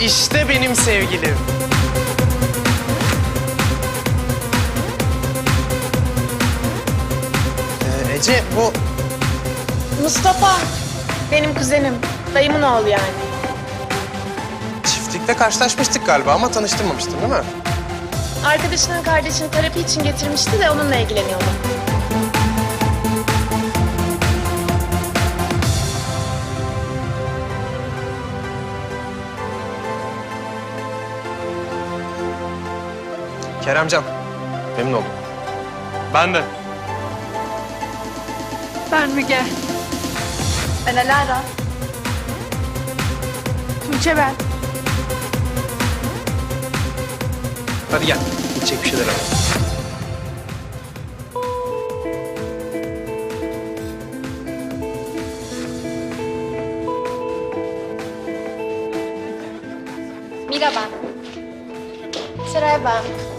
İşte benim sevgilim. Ee, Ece bu Mustafa. Benim kuzenim. Dayımın oğlu yani. çiftlikte karşılaşmıştık galiba ama tanıştırmamıştın değil mi? Arkadaşının kardeşini terapi için getirmişti de onunla ilgileniyordu. Keremcan. Memnun oldum. Ben de. Ben Müge. Ben Alara. Tuğçe ben. Hadi gel. İçecek bir şeyler alalım. Mira ben. Seray ben.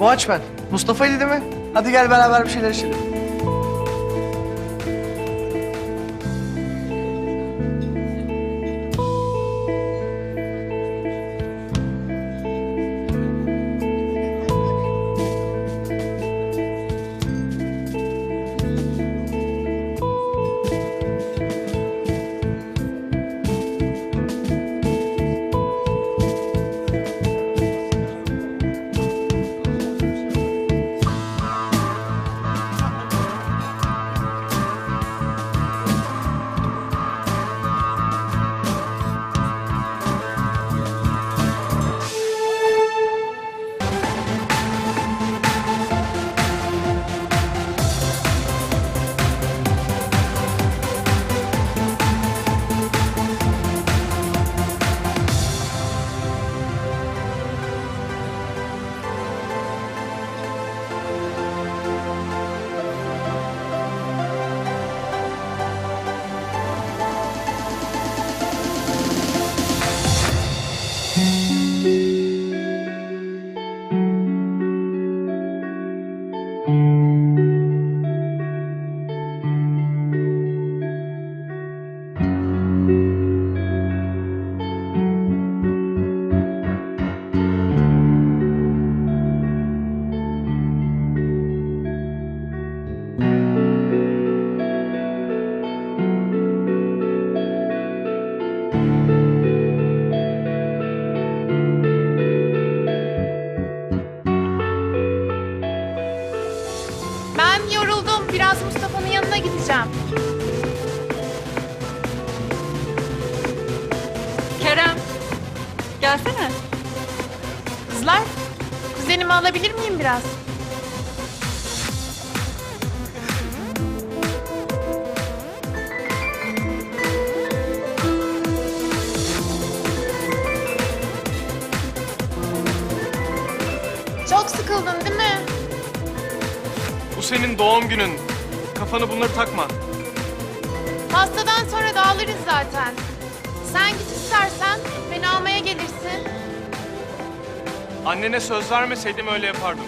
Boğaç ben. Mustafa'ydı değil mi? Hadi gel beraber bir şeyler içelim. Yanına gideceğim. Kerem. Gelsene. Kızlar, kuzenimi alabilir miyim biraz? Çok sıkıldın değil mi? Bu senin doğum günün. Kafanı bunları takma. Pastadan sonra dağılırız zaten. Sen git istersen beni almaya gelirsin. Annene söz vermeseydim öyle yapardım.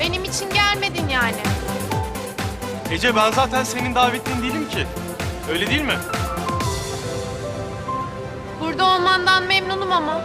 Benim için gelmedin yani. Ece ben zaten senin davetlin değilim ki. Öyle değil mi? Burada olmandan memnunum ama.